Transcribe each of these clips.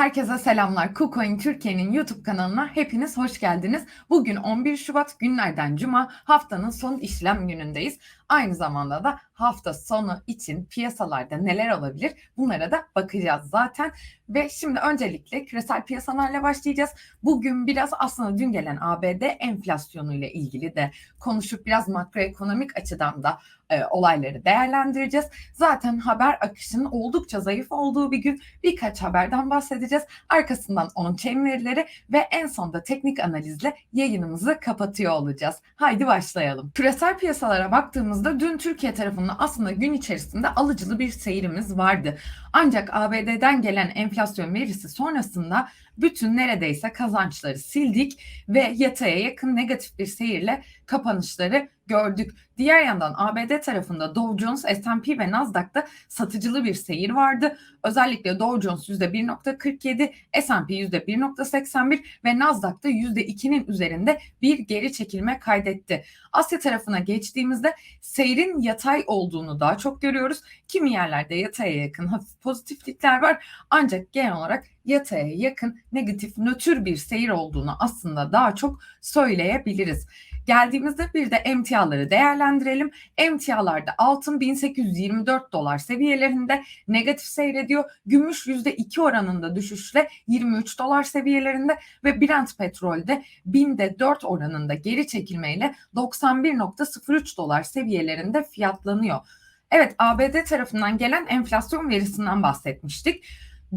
Herkese selamlar. KuCoin Türkiye'nin YouTube kanalına hepiniz hoş geldiniz. Bugün 11 Şubat günlerden cuma haftanın son işlem günündeyiz. Aynı zamanda da hafta sonu için piyasalarda neler olabilir bunlara da bakacağız zaten. Ve şimdi öncelikle küresel piyasalarla başlayacağız. Bugün biraz aslında dün gelen ABD enflasyonu ile ilgili de konuşup biraz makroekonomik açıdan da e, olayları değerlendireceğiz. Zaten haber akışının oldukça zayıf olduğu bir gün birkaç haberden bahsedeceğiz. Arkasından on chain verileri ve en sonda teknik analizle yayınımızı kapatıyor olacağız. Haydi başlayalım. Küresel piyasalara baktığımızda dün Türkiye tarafından aslında gün içerisinde alıcılı bir seyrimiz vardı. Ancak ABD'den gelen enflasyon verisi sonrasında bütün neredeyse kazançları sildik ve yataya yakın negatif bir seyirle kapanışları gördük. Diğer yandan ABD tarafında Dow Jones, S&P ve Nasdaq'ta satıcılı bir seyir vardı. Özellikle Dow Jones %1.47, S&P %1.81 ve Nasdaq'ta %2'nin üzerinde bir geri çekilme kaydetti. Asya tarafına geçtiğimizde seyrin yatay olduğunu daha çok görüyoruz. Kimi yerlerde yataya yakın hafif pozitiflikler var ancak genel olarak yataya yakın negatif nötr bir seyir olduğunu aslında daha çok söyleyebiliriz. Geldiğimizde bir de emtiaları değerlendirelim. Emtialarda altın 1824 dolar seviyelerinde negatif seyrediyor. Gümüş %2 oranında düşüşle 23 dolar seviyelerinde ve Brent petrolde binde 4 oranında geri çekilmeyle 91.03 dolar seviyelerinde fiyatlanıyor. Evet ABD tarafından gelen enflasyon verisinden bahsetmiştik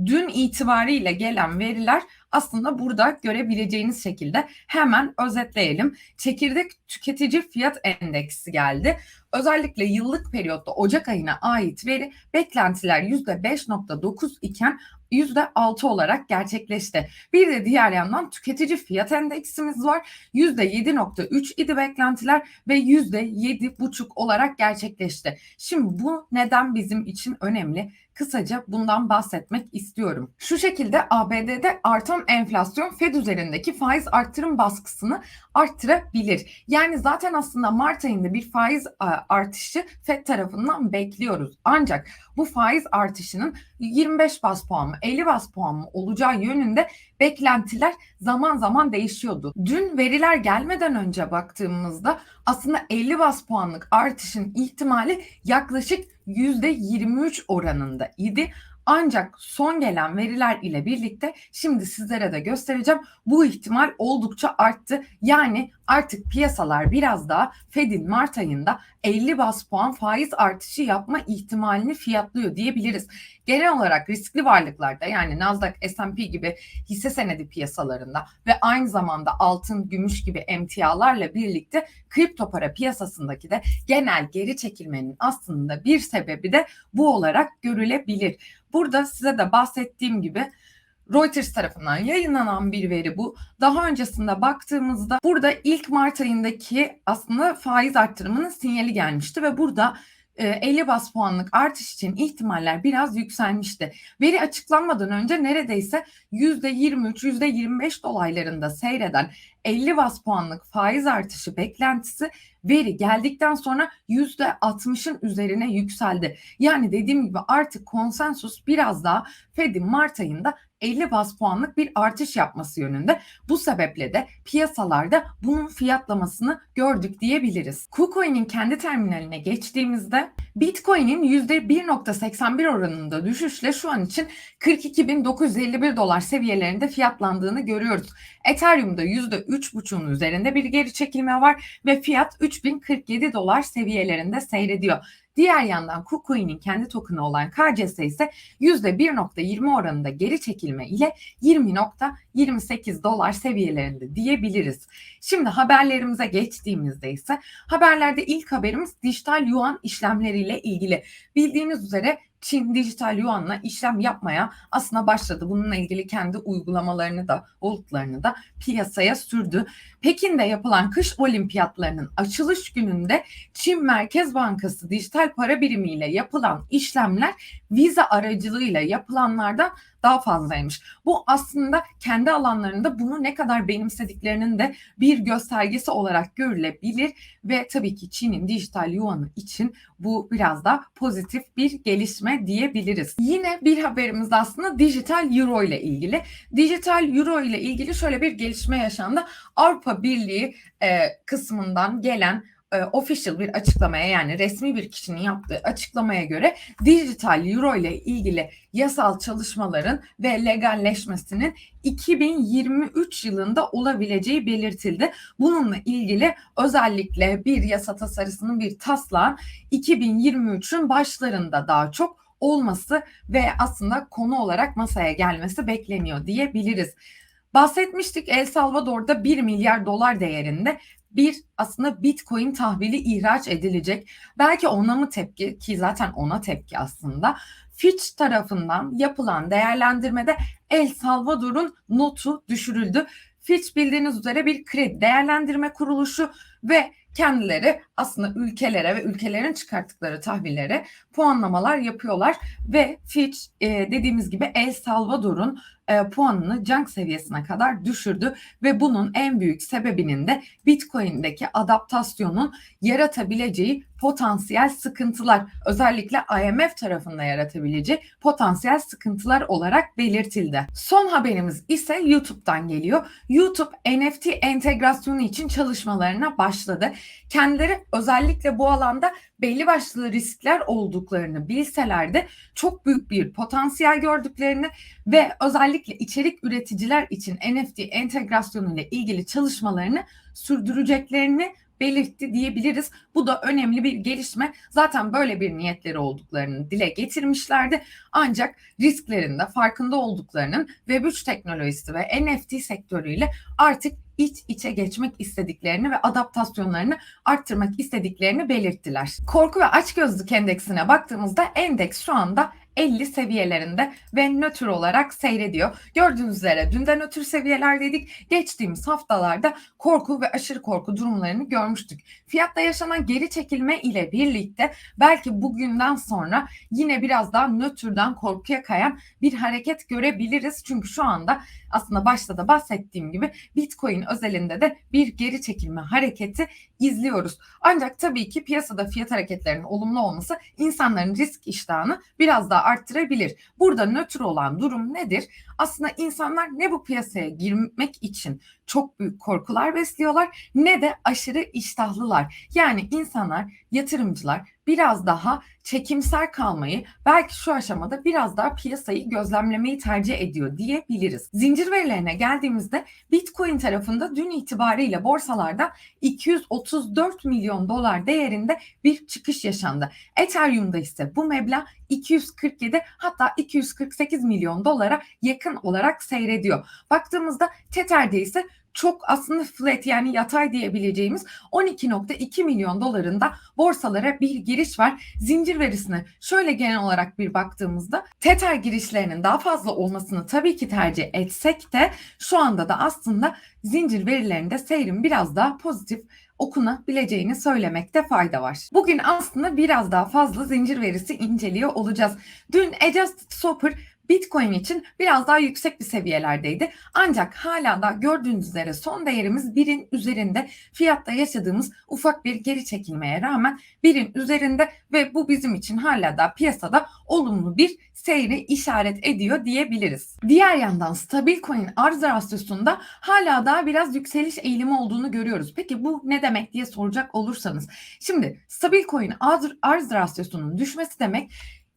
dün itibariyle gelen veriler aslında burada görebileceğiniz şekilde hemen özetleyelim. Çekirdek tüketici fiyat endeksi geldi. Özellikle yıllık periyotta Ocak ayına ait veri beklentiler %5.9 iken %6 olarak gerçekleşti. Bir de diğer yandan tüketici fiyat endeksimiz var. %7.3 idi beklentiler ve %7.5 olarak gerçekleşti. Şimdi bu neden bizim için önemli? Kısaca bundan bahsetmek istiyorum. Şu şekilde ABD'de artan enflasyon Fed üzerindeki faiz arttırım baskısını arttırabilir. Yani zaten aslında Mart ayında bir faiz artışı Fed tarafından bekliyoruz. Ancak bu faiz artışının 25 bas puan mı 50 bas puan mı olacağı yönünde beklentiler zaman zaman değişiyordu. Dün veriler gelmeden önce baktığımızda aslında 50 bas puanlık artışın ihtimali yaklaşık %23 oranında idi. Ancak son gelen veriler ile birlikte şimdi sizlere de göstereceğim. Bu ihtimal oldukça arttı. Yani artık piyasalar biraz daha Fed'in Mart ayında 50 bas puan faiz artışı yapma ihtimalini fiyatlıyor diyebiliriz. Genel olarak riskli varlıklarda yani Nasdaq, S&P gibi hisse senedi piyasalarında ve aynı zamanda altın, gümüş gibi emtialarla birlikte kripto para piyasasındaki de genel geri çekilmenin aslında bir sebebi de bu olarak görülebilir. Burada size de bahsettiğim gibi Reuters tarafından yayınlanan bir veri bu. Daha öncesinde baktığımızda burada ilk Mart ayındaki aslında faiz arttırımının sinyali gelmişti ve burada 50 e, bas puanlık artış için ihtimaller biraz yükselmişti. Veri açıklanmadan önce neredeyse %23, %25 dolaylarında seyreden 50 bas puanlık faiz artışı beklentisi veri geldikten sonra %60'ın üzerine yükseldi. Yani dediğim gibi artık konsensus biraz daha Fed'in Mart ayında 50 bas puanlık bir artış yapması yönünde. Bu sebeple de piyasalarda bunun fiyatlamasını gördük diyebiliriz. KuCoin'in kendi terminaline geçtiğimizde Bitcoin'in %1.81 oranında düşüşle şu an için 42.951 dolar seviyelerinde fiyatlandığını görüyoruz. Ethereum'da %3.5'un üzerinde bir geri çekilme var ve fiyat 3047 dolar seviyelerinde seyrediyor. Diğer yandan KuCoin'in kendi token'ı olan KCS ise %1.20 oranında geri çekilme ile 20.28 dolar seviyelerinde diyebiliriz. Şimdi haberlerimize geçtiğimizde ise haberlerde ilk haberimiz dijital yuan işlemleriyle ilgili. Bildiğiniz üzere Çin dijital yuanla işlem yapmaya aslında başladı. Bununla ilgili kendi uygulamalarını da, olutlarını da piyasaya sürdü. Pekin'de yapılan kış olimpiyatlarının açılış gününde Çin Merkez Bankası dijital para birimiyle yapılan işlemler Visa aracılığıyla yapılanlardan daha fazlaymış. Bu aslında kendi alanlarında bunu ne kadar benimsediklerinin de bir göstergesi olarak görülebilir ve tabii ki Çin'in dijital yuanı için bu biraz da pozitif bir gelişme diyebiliriz. Yine bir haberimiz aslında dijital euro ile ilgili. Dijital euro ile ilgili şöyle bir gelişme yaşandı. Avrupa Birliği e, kısmından gelen e, official bir açıklamaya yani resmi bir kişinin yaptığı açıklamaya göre dijital euro ile ilgili yasal çalışmaların ve legalleşmesinin 2023 yılında olabileceği belirtildi. Bununla ilgili özellikle bir yasa tasarısının bir taslağın 2023'ün başlarında daha çok olması ve aslında konu olarak masaya gelmesi bekleniyor diyebiliriz. Bahsetmiştik El Salvador'da 1 milyar dolar değerinde bir aslında Bitcoin tahvili ihraç edilecek. Belki ona mı tepki ki zaten ona tepki aslında. Fitch tarafından yapılan değerlendirmede El Salvador'un notu düşürüldü. Fitch bildiğiniz üzere bir kredi değerlendirme kuruluşu ve kendileri aslında ülkelere ve ülkelerin çıkarttıkları tahvillere puanlamalar yapıyorlar ve Fitch e, dediğimiz gibi El Salvador'un e, puanını junk seviyesine kadar düşürdü ve bunun en büyük sebebinin de Bitcoin'deki adaptasyonun yaratabileceği potansiyel sıkıntılar özellikle IMF tarafında yaratabileceği potansiyel sıkıntılar olarak belirtildi. Son haberimiz ise YouTube'dan geliyor. YouTube NFT entegrasyonu için çalışmalarına başladı. Kendileri özellikle bu alanda belli başlı riskler olduklarını bilseler de çok büyük bir potansiyel gördüklerini ve özellikle içerik üreticiler için NFT entegrasyonu ile ilgili çalışmalarını sürdüreceklerini belirtti diyebiliriz. Bu da önemli bir gelişme. Zaten böyle bir niyetleri olduklarını dile getirmişlerdi. Ancak risklerinde farkında olduklarının Web3 teknolojisi ve NFT sektörüyle artık iç içe geçmek istediklerini ve adaptasyonlarını arttırmak istediklerini belirttiler. Korku ve açgözlük endeksine baktığımızda endeks şu anda 50 seviyelerinde ve nötr olarak seyrediyor. Gördüğünüz üzere dün de nötr seviyelerdeydik. Geçtiğimiz haftalarda korku ve aşırı korku durumlarını görmüştük. Fiyatta yaşanan geri çekilme ile birlikte belki bugünden sonra yine biraz daha nötrden korkuya kayan bir hareket görebiliriz. Çünkü şu anda aslında başta da bahsettiğim gibi Bitcoin özelinde de bir geri çekilme hareketi izliyoruz. Ancak tabii ki piyasada fiyat hareketlerinin olumlu olması insanların risk iştahını biraz daha arttırabilir. Burada nötr olan durum nedir? Aslında insanlar ne bu piyasaya girmek için çok büyük korkular besliyorlar ne de aşırı iştahlılar. Yani insanlar, yatırımcılar biraz daha çekimser kalmayı, belki şu aşamada biraz daha piyasayı gözlemlemeyi tercih ediyor diyebiliriz. Zincir verilerine geldiğimizde Bitcoin tarafında dün itibariyle borsalarda 234 milyon dolar değerinde bir çıkış yaşandı. Ethereum'da ise bu meblağ 247 hatta 248 milyon dolara yakın olarak seyrediyor. Baktığımızda Tether'de ise çok aslında flat yani yatay diyebileceğimiz 12.2 milyon dolarında borsalara bir giriş var. Zincir verisine şöyle genel olarak bir baktığımızda Tether girişlerinin daha fazla olmasını tabii ki tercih etsek de şu anda da aslında zincir verilerinde seyrin biraz daha pozitif okunabileceğini söylemekte fayda var. Bugün aslında biraz daha fazla zincir verisi inceliyor olacağız. Dün Adjusted Swapper Bitcoin için biraz daha yüksek bir seviyelerdeydi. Ancak hala da gördüğünüz üzere son değerimiz birin üzerinde fiyatta yaşadığımız ufak bir geri çekilmeye rağmen birin üzerinde ve bu bizim için hala da piyasada olumlu bir seyri işaret ediyor diyebiliriz. Diğer yandan stabil coin arz rasyosunda hala daha biraz yükseliş eğilimi olduğunu görüyoruz. Peki bu ne demek diye soracak olursanız. Şimdi stabil coin arz, arz rasyosunun düşmesi demek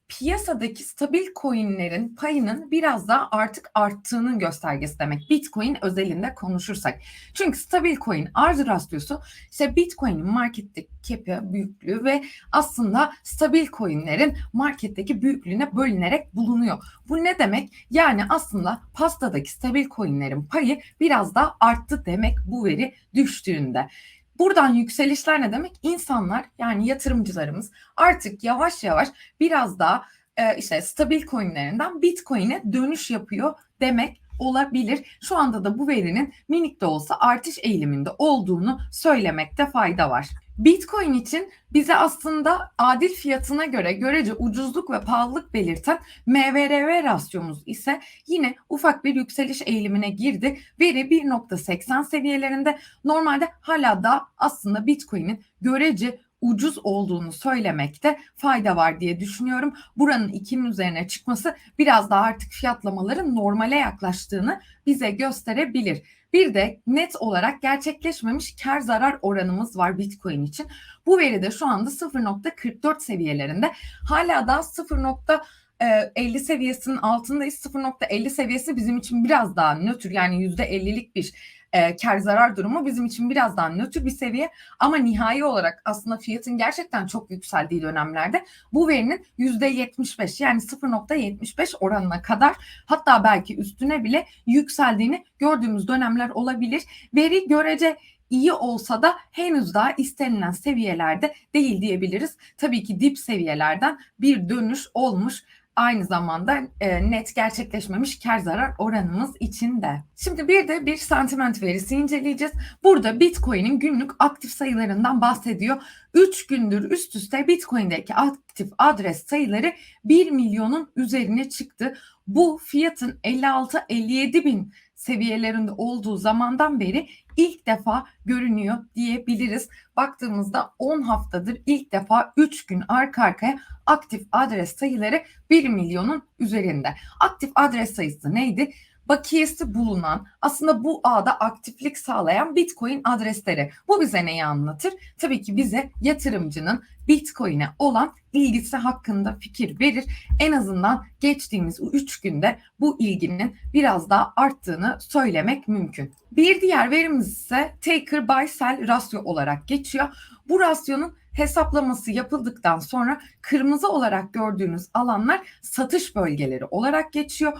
piyasadaki stabil coinlerin payının biraz daha artık arttığının göstergesi demek. Bitcoin özelinde konuşursak. Çünkü stabil coin arz rasyosu işte Bitcoin'in marketteki cap'i büyüklüğü ve aslında stabil coinlerin marketteki büyüklüğüne bölünerek bulunuyor. Bu ne demek? Yani aslında pastadaki stabil coinlerin payı biraz daha arttı demek bu veri düştüğünde. Buradan yükselişler ne demek? İnsanlar yani yatırımcılarımız artık yavaş yavaş biraz daha e, işte stabil coinlerinden Bitcoin'e dönüş yapıyor demek olabilir. Şu anda da bu verinin minik de olsa artış eğiliminde olduğunu söylemekte fayda var. Bitcoin için bize aslında adil fiyatına göre görece ucuzluk ve pahalılık belirten MVRV rasyomuz ise yine ufak bir yükseliş eğilimine girdi. Veri 1.80 seviyelerinde normalde hala da aslında Bitcoin'in görece ucuz olduğunu söylemekte fayda var diye düşünüyorum. Buranın 2'nin üzerine çıkması biraz daha artık fiyatlamaların normale yaklaştığını bize gösterebilir. Bir de net olarak gerçekleşmemiş kar zarar oranımız var Bitcoin için. Bu veri de şu anda 0.44 seviyelerinde. Hala da 0.50 seviyesinin altındayız. 0.50 seviyesi bizim için biraz daha nötr yani %50'lik bir e, kar zarar durumu bizim için biraz daha nötr bir seviye ama nihai olarak aslında fiyatın gerçekten çok yükseldiği dönemlerde bu verinin %75 yani 0.75 oranına kadar hatta belki üstüne bile yükseldiğini gördüğümüz dönemler olabilir. Veri görece iyi olsa da henüz daha istenilen seviyelerde değil diyebiliriz. Tabii ki dip seviyelerden bir dönüş olmuş aynı zamanda e, net gerçekleşmemiş kar zarar oranımız için de. Şimdi bir de bir sentiment verisi inceleyeceğiz. Burada Bitcoin'in günlük aktif sayılarından bahsediyor. 3 gündür üst üste Bitcoin'deki aktif adres sayıları 1 milyonun üzerine çıktı. Bu fiyatın 56-57 bin seviyelerinde olduğu zamandan beri ilk defa görünüyor diyebiliriz. Baktığımızda 10 haftadır ilk defa 3 gün arka arkaya aktif adres sayıları 1 milyonun üzerinde. Aktif adres sayısı neydi? Bakiyesi bulunan aslında bu ağda aktiflik sağlayan Bitcoin adresleri. Bu bize neyi anlatır? Tabii ki bize yatırımcının Bitcoin'e olan ilgisi hakkında fikir verir. En azından geçtiğimiz 3 günde bu ilginin biraz daha arttığını söylemek mümkün. Bir diğer verimiz ise taker buy sell rasyo olarak geçiyor. Bu rasyonun hesaplaması yapıldıktan sonra kırmızı olarak gördüğünüz alanlar satış bölgeleri olarak geçiyor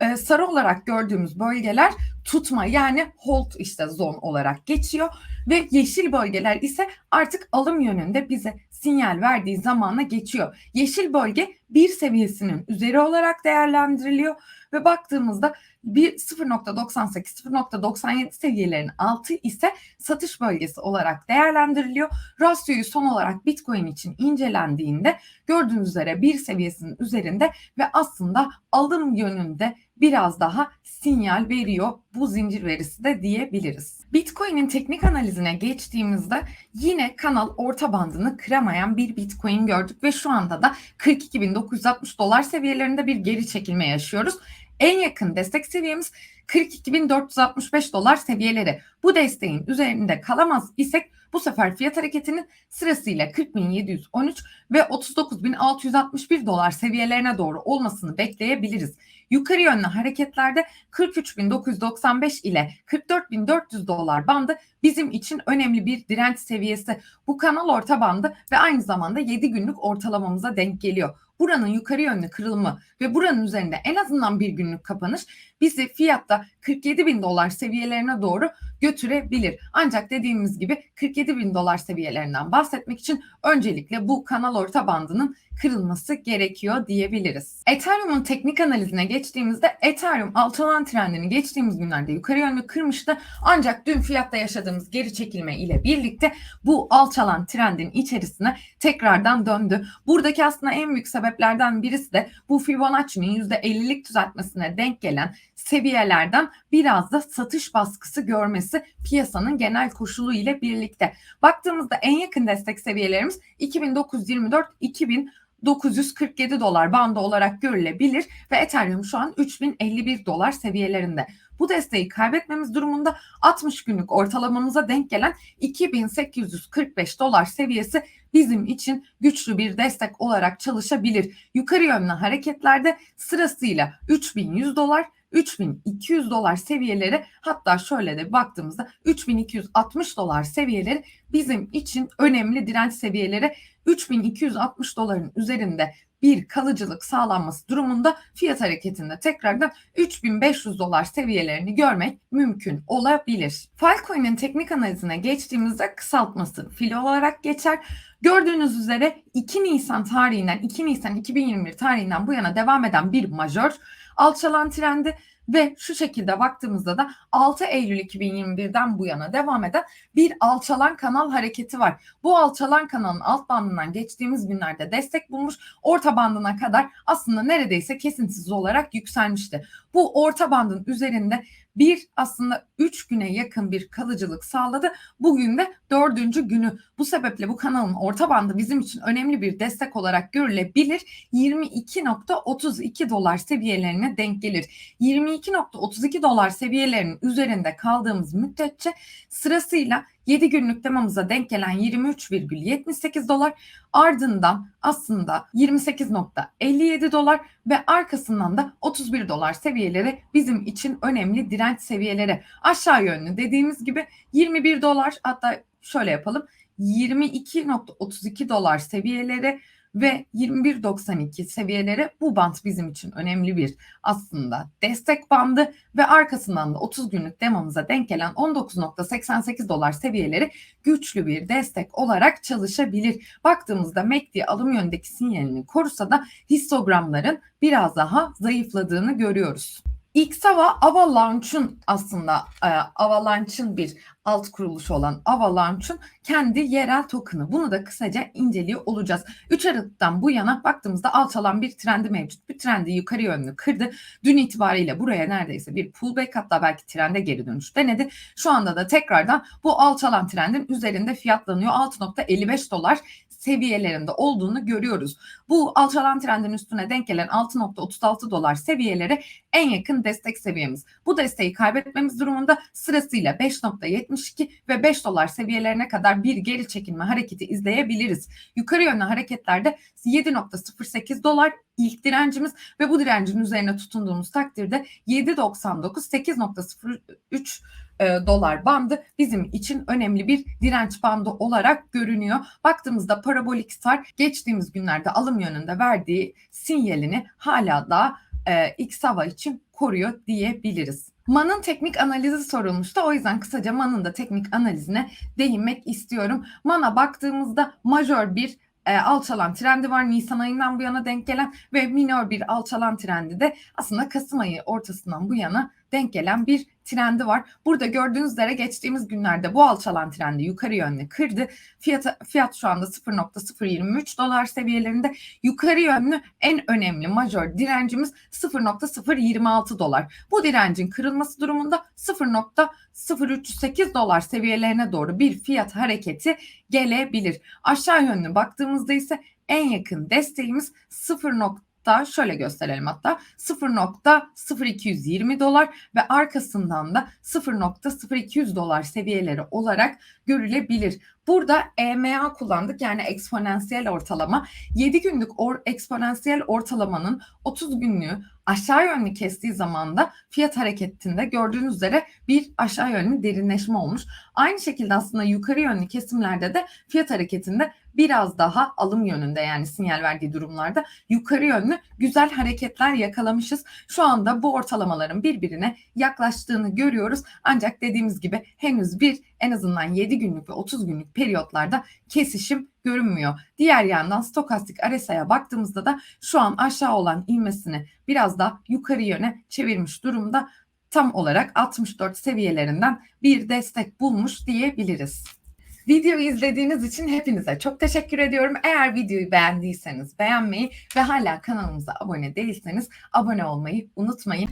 e, sarı olarak gördüğümüz bölgeler tutma yani hold işte zon olarak geçiyor ve yeşil bölgeler ise artık alım yönünde bize sinyal verdiği zamana geçiyor. Yeşil bölge bir seviyesinin üzeri olarak değerlendiriliyor ve baktığımızda bir 0.98 0.97 seviyelerinin altı ise satış bölgesi olarak değerlendiriliyor. Rasyoyu son olarak Bitcoin için incelendiğinde gördüğünüz üzere bir seviyesinin üzerinde ve aslında alım yönünde biraz daha sinyal veriyor bu zincir verisi de diyebiliriz. Bitcoin'in teknik analizine geçtiğimizde yine kanal orta bandını kıramayan bir Bitcoin gördük ve şu anda da 42.960 dolar seviyelerinde bir geri çekilme yaşıyoruz. En yakın destek seviyemiz 42.465 dolar seviyeleri. Bu desteğin üzerinde kalamaz isek bu sefer fiyat hareketinin sırasıyla 40.713 ve 39.661 dolar seviyelerine doğru olmasını bekleyebiliriz. Yukarı yönlü hareketlerde 43.995 ile 44.400 dolar bandı bizim için önemli bir direnç seviyesi. Bu kanal orta bandı ve aynı zamanda 7 günlük ortalamamıza denk geliyor buranın yukarı yönlü kırılımı ve buranın üzerinde en azından bir günlük kapanış bizi fiyatta 47 bin dolar seviyelerine doğru götürebilir. Ancak dediğimiz gibi 47 bin dolar seviyelerinden bahsetmek için öncelikle bu kanal orta bandının kırılması gerekiyor diyebiliriz. Ethereum'un teknik analizine geçtiğimizde Ethereum alçalan trendini geçtiğimiz günlerde yukarı yönlü kırmıştı. Ancak dün fiyatta yaşadığımız geri çekilme ile birlikte bu alçalan trendin içerisine tekrardan döndü. Buradaki aslında en büyük sebeplerden birisi de bu Fibonacci'nin %50'lik düzeltmesine denk gelen seviyelerden biraz da satış baskısı görmesi piyasanın genel koşulu ile birlikte. Baktığımızda en yakın destek seviyelerimiz 2924 2000 947 dolar bandı olarak görülebilir ve Ethereum şu an 3051 dolar seviyelerinde. Bu desteği kaybetmemiz durumunda 60 günlük ortalamamıza denk gelen 2845 dolar seviyesi bizim için güçlü bir destek olarak çalışabilir. Yukarı yönlü hareketlerde sırasıyla 3100 dolar, 3200 dolar seviyeleri hatta şöyle de baktığımızda 3260 dolar seviyeleri bizim için önemli direnç seviyeleri 3260 doların üzerinde bir kalıcılık sağlanması durumunda fiyat hareketinde tekrardan 3500 dolar seviyelerini görmek mümkün olabilir. Filecoin'in teknik analizine geçtiğimizde kısaltması filo olarak geçer. Gördüğünüz üzere 2 Nisan tarihinden 2 Nisan 2021 tarihinden bu yana devam eden bir majör alçalan trendi Ve şu şekilde baktığımızda da 6 Eylül 2021'den bu yana devam eden bir alçalan kanal hareketi var. Bu alçalan kanalın alt bandından geçtiğimiz günlerde destek bulmuş, orta bandına kadar aslında neredeyse kesintisiz olarak yükselmişti. Bu orta bandın üzerinde bir aslında 3 güne yakın bir kalıcılık sağladı. Bugün de dördüncü günü. Bu sebeple bu kanalın orta bandı bizim için önemli bir destek olarak görülebilir. 22.32 dolar seviyelerine denk gelir. 22.32 dolar seviyelerinin üzerinde kaldığımız müddetçe sırasıyla 7 günlük temamıza denk gelen 23,78 dolar ardından aslında 28.57 dolar ve arkasından da 31 dolar seviyeleri bizim için önemli direnç seviyeleri. Aşağı yönlü dediğimiz gibi 21 dolar hatta şöyle yapalım 22.32 dolar seviyeleri ve 21.92 seviyeleri bu band bizim için önemli bir aslında destek bandı ve arkasından da 30 günlük demamıza denk gelen 19.88 dolar seviyeleri güçlü bir destek olarak çalışabilir. Baktığımızda MACD alım yönündeki sinyalini korusa da histogramların biraz daha zayıfladığını görüyoruz. XAVA Avalanche'un aslında e, Avalanche'ın bir alt kuruluşu olan Avalanche'un kendi yerel token'ı. Bunu da kısaca inceliyor olacağız. 3 Aralık'tan bu yana baktığımızda alçalan bir trendi mevcut. Bir trendi yukarı yönlü kırdı. Dün itibariyle buraya neredeyse bir pullback hatta belki trende geri dönüş denedi. Şu anda da tekrardan bu alçalan trendin üzerinde fiyatlanıyor. 6.55 dolar seviyelerinde olduğunu görüyoruz. Bu alçalan trendin üstüne denk gelen 6.36 dolar seviyeleri en yakın destek seviyemiz. Bu desteği kaybetmemiz durumunda sırasıyla 5.72 ve 5 dolar seviyelerine kadar bir geri çekilme hareketi izleyebiliriz. Yukarı yönlü hareketlerde 7.08 dolar ilk direncimiz ve bu direncin üzerine tutunduğumuz takdirde 7.99 8.03 e, dolar bandı bizim için önemli bir direnç bandı olarak görünüyor. Baktığımızda parabolik star geçtiğimiz günlerde alım yönünde verdiği sinyalini hala da e, X hava için koruyor diyebiliriz. Man'ın teknik analizi sorulmuştu. O yüzden kısaca Man'ın da teknik analizine değinmek istiyorum. Man'a baktığımızda majör bir e, alçalan trendi var Nisan ayından bu yana denk gelen ve minor bir alçalan trendi de aslında Kasım ayı ortasından bu yana denk gelen bir trendi var. Burada gördüğünüz üzere geçtiğimiz günlerde bu alçalan trendi yukarı yönlü kırdı. Fiyat, fiyat şu anda 0.023 dolar seviyelerinde. Yukarı yönlü en önemli majör direncimiz 0.026 dolar. Bu direncin kırılması durumunda 0.0308 dolar seviyelerine doğru bir fiyat hareketi gelebilir. Aşağı yönlü baktığımızda ise en yakın desteğimiz 0 hatta şöyle gösterelim hatta 0.0220 dolar ve arkasından da 0.0200 dolar seviyeleri olarak görülebilir. Burada EMA kullandık yani eksponansiyel ortalama. 7 günlük or eksponansiyel ortalamanın 30 günlüğü aşağı yönlü kestiği zaman da fiyat hareketinde gördüğünüz üzere bir aşağı yönlü derinleşme olmuş. Aynı şekilde aslında yukarı yönlü kesimlerde de fiyat hareketinde biraz daha alım yönünde yani sinyal verdiği durumlarda yukarı yönlü güzel hareketler yakalamışız. Şu anda bu ortalamaların birbirine yaklaştığını görüyoruz. Ancak dediğimiz gibi henüz bir en azından 7 günlük ve 30 günlük periyotlarda kesişim görünmüyor. Diğer yandan stokastik RSI'ye baktığımızda da şu an aşağı olan inmesini biraz da yukarı yöne çevirmiş durumda. Tam olarak 64 seviyelerinden bir destek bulmuş diyebiliriz. Videoyu izlediğiniz için hepinize çok teşekkür ediyorum. Eğer videoyu beğendiyseniz beğenmeyi ve hala kanalımıza abone değilseniz abone olmayı unutmayın.